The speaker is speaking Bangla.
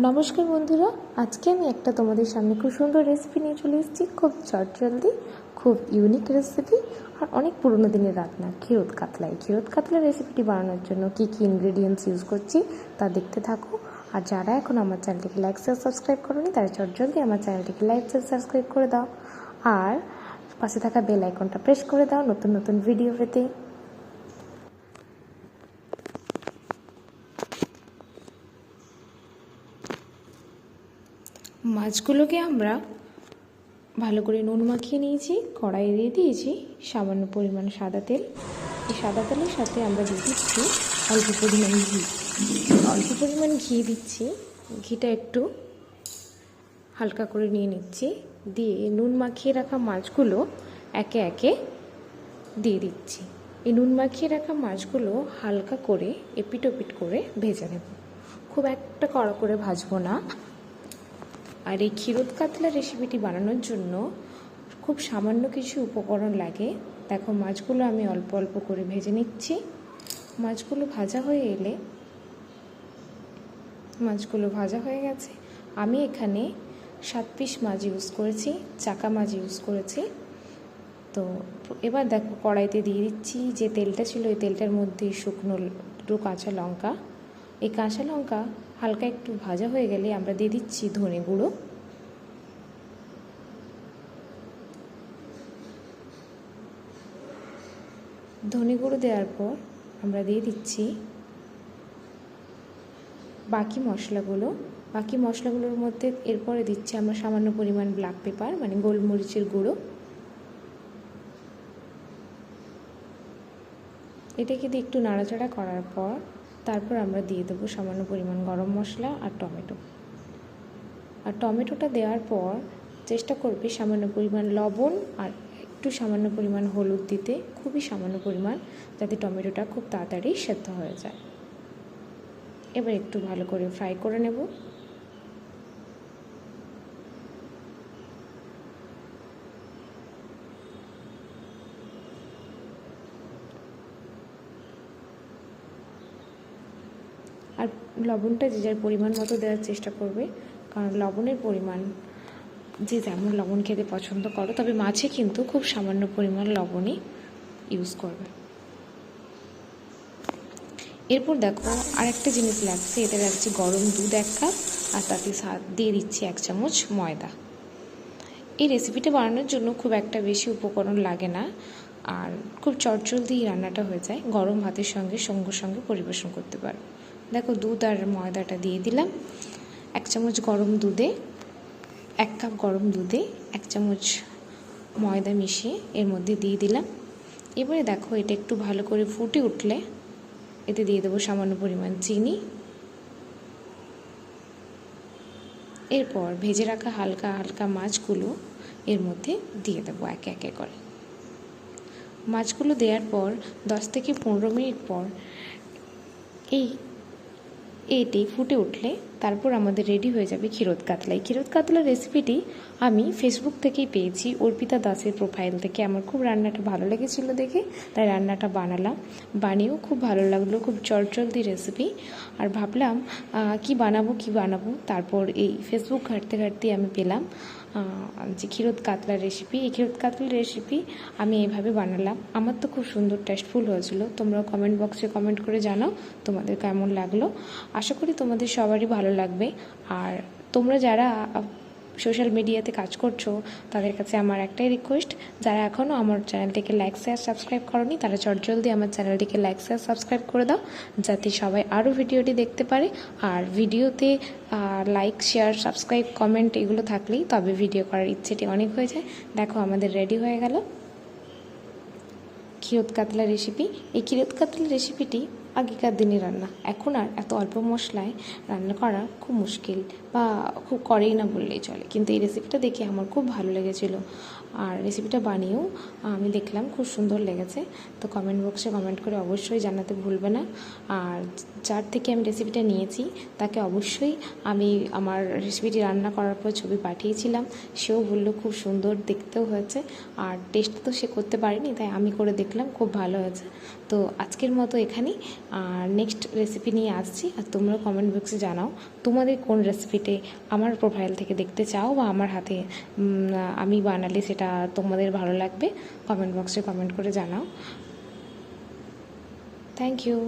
নমস্কার বন্ধুরা, আজকে আমি একটা তোমাদের সামনে খুব সুন্দর রেসিপি নিয়ে চলে এসেছি। খুব চটজলদি, খুব ইউনিক রেসিপি আর অনেক পুরনো দিনের রান্না। ক্ষীরোদ কাতলা। এই ক্ষীরোদ কাতলা রেসিপিটি বানানোর জন্য কী কী ইনগ্রেডিয়েন্টস ইউজ করছি তা দেখতে থাকো। আর যারা এখন আমার চ্যানেলটিকে লাইক শেয়ার সাবস্ক্রাইব করোনি, তারা চটজলদি আমার চ্যানেলটিকে লাইক শেয়ার সাবস্ক্রাইব করে দাও। আর পাশে থাকা বেল আইকনটা প্রেস করে দাও নতুন নতুন ভিডিও পেতে। মাছগুলোকে আমরা ভালো করে নুন মাখিয়ে নিয়েছি কড়াই দিয়ে দিয়েছি সামান্য পরিমাণ সাদা তেল। এই সাদা তেলের সাথে আমরা দিয়ে দিচ্ছি অল্প পরিমাণ ঘি। অল্প পরিমাণ ঘি দিচ্ছি। ঘিটা একটু হালকা করে নিয়ে নিচ্ছি। দিয়ে নুন মাখিয়ে রাখা মাছগুলো একে একে দিয়ে দিচ্ছি। এই নুন মাখিয়ে রাখা মাছগুলো হালকা করে এপিট ওপিট করে ভেজে নেব। খুব একটা কড়া করে ভাজবো না। আর এই ক্ষীরোদ কাতলা রেসিপিটি বানানোর জন্য খুব সামান্য কিছু উপকরণ লাগে। দেখো, মাছগুলো আমি অল্প অল্প করে ভেজে নিচ্ছি। মাছগুলো ভাজা হয়ে এলে মাছগুলো ভাজা হয়ে গেছে। আমি এখানে সাত পিস মাছ ইউজ করেছি, চাকা মাছ ইউজ করেছি। তো এবার দেখো, কড়াইতে দিয়ে দিচ্ছি যে তেলটা ছিল এই তেলটার মধ্যে শুকনো দুটো কাঁচা লঙ্কা। এই কাঁচা লঙ্কা হালকা একটু ভাজা হয়ে গেলে আমরা দিয়ে দিচ্ছি ধনে গুঁড়ো। ধনে গুঁড়ো দেওয়ার পর আমরা দিয়ে দিচ্ছি বাকি মশলাগুলো। বাকি মশলাগুলোর মধ্যে এরপরে দিচ্ছি আমরা সামান্য পরিমাণ ব্ল্যাক পেপার মানে গোলমরিচের গুঁড়ো। এটাকে দিয়ে একটু নাড়াচাড়া করার পর তারপর আমরা দিয়ে দেবো সামান্য পরিমাণ গরম মশলা আর টমেটো। আর টমেটোটা দেওয়ার পর চেষ্টা করবে সামান্য পরিমাণ লবণ আর একটু সামান্য পরিমাণ হলুদ দিতে, খুবই সামান্য পরিমাণ, যাতে টমেটোটা খুব তাড়াতাড়ি সেদ্ধ হয়ে যায়। এবার একটু ভালো করে ফ্রাই করে নেব আর লবণটা যে যার পরিমাণ মতো দেওয়ার চেষ্টা করবে। কারণ লবণের পরিমাণ যে যেমন লবণ খেতে পছন্দ করো, তবে মাছে কিন্তু খুব সামান্য পরিমাণ লবণই ইউজ করবে। এরপর দেখো আরেকটা জিনিস লাগছে, এতে লাগছে গরম দুধ এক কাপ, আর তাতে দিয়ে দিচ্ছি এক চামচ ময়দা। এই রেসিপিটা বানানোর জন্য খুব একটা বেশি উপকরণ লাগে না, আর খুব চটজলদি রান্নাটা হয়ে যায়। গরম ভাতের সঙ্গে সঙ্গে সঙ্গে পরিবেশন করতে পারো। দেখো দুধ আর ময়দাটা দিয়ে দিলাম। এক চামচ গরম দুধে, এক কাপ গরম দুধে এক চামচ ময়দা মিশিয়ে এর মধ্যে দিয়ে দিলাম। এবারে দেখো এটা একটু ভালো করে ফুটে উঠলে এতে দিয়ে দেবো সামান্য পরিমাণ চিনি। এরপর ভেজে রাখা হালকা হালকা মাছগুলো এর মধ্যে দিয়ে দেবো একে একে করে। মাছগুলো দেওয়ার পর দশ থেকে পনেরো মিনিট পর এই এটি ফুটে উঠলে তারপর আমাদের রেডি হয়ে যাবে ক্ষীরোদ কাতলা এই ক্ষীরোদ কাতলা রেসিপিটি আমি ফেসবুক থেকেই পেয়েছি, অর্পিতা দাসের প্রোফাইল থেকে। আমার খুব রান্নাটা ভালো লেগেছিল দেখে, তাই রান্নাটা বানালাম। বানিয়েও খুব ভালো লাগল, খুব চটচলদি রেসিপি আর ভাবলাম কি বানাবো কি বানাবো? তারপর এই ফেসবুক ঘাঁটতে ঘাঁটতে আমি পেলাম যে ক্ষীরোদ কাতলার রেসিপি এই ক্ষীরোদ কাতলার রেসিপি আমি এইভাবে বানালাম। আমার তো খুব সুন্দর টেস্টফুল হয়েছিল। তোমরা কমেন্ট বক্সে কমেন্ট করে জানাও তোমাদের কেমন লাগল। আশা করি তোমাদের সবারই ভালো লাগবে। আর তোমরা যারা সোশ্যাল মিডিয়াতে কাজ করছ, তাদের কাছে আমার একটাই রিকোয়েস্ট যারা এখনও আমার চ্যানেলটিকে লাইক শেয়ার সাবস্ক্রাইব করনি, তারা চটজলদি আমার চ্যানেলটিকে লাইক শেয়ার সাবস্ক্রাইব করে দাও, যাতে সবাই আরও ভিডিওটি দেখতে পারে। আর ভিডিওতে লাইক শেয়ার সাবস্ক্রাইব কমেন্ট এগুলো থাকলেই তবে ভিডিও করার ইচ্ছেটি অনেক হয়ে যায়। দেখো আমাদের রেডি হয়ে গেল। ক্ষীরোদ কাতলা রেসিপি এই ক্ষীরোদ কাতলা রেসিপিটি আগেকার দিনে রান্না। এখন আর এত অল্প মশলায় রান্না করা খুব মুশকিল বা খুব করেই না বললেই চলে। কিন্তু এই রেসিপিটা দেখে আমার খুব ভালো লেগেছিলো। আর রেসিপিটা বানিয়েও আমি দেখলাম খুব সুন্দর লেগেছে। তো কমেন্ট বক্সে কমেন্ট করে অবশ্যই জানাতে ভুলবে না। আর যার থেকে আমি রেসিপিটা নিয়েছি, তাকে অবশ্যই আমি আমার রেসিপিটি রান্না করার পর ছবি পাঠিয়েছিলাম। সেও বলল খুব সুন্দর, দেখতেও হয়েছে। আর টেস্ট তো সে করতে পারেনি, তাই আমি করে দেখলাম, খুব ভালো হয়েছে। তো আজকের মতো এখানেই। আর নেক্সট রেসিপি নিয়ে আসছি, আর তোমরা কমেন্ট বক্সে জানাও তোমাদের কোন রেসিপিতে আমার প্রোফাইল থেকে দেখতে চাও বা আমার হাতে আমি বানালে সেটা তোমাদের ভালো লাগবে কমেন্ট বক্সে কমেন্ট করে জানাও। Thank you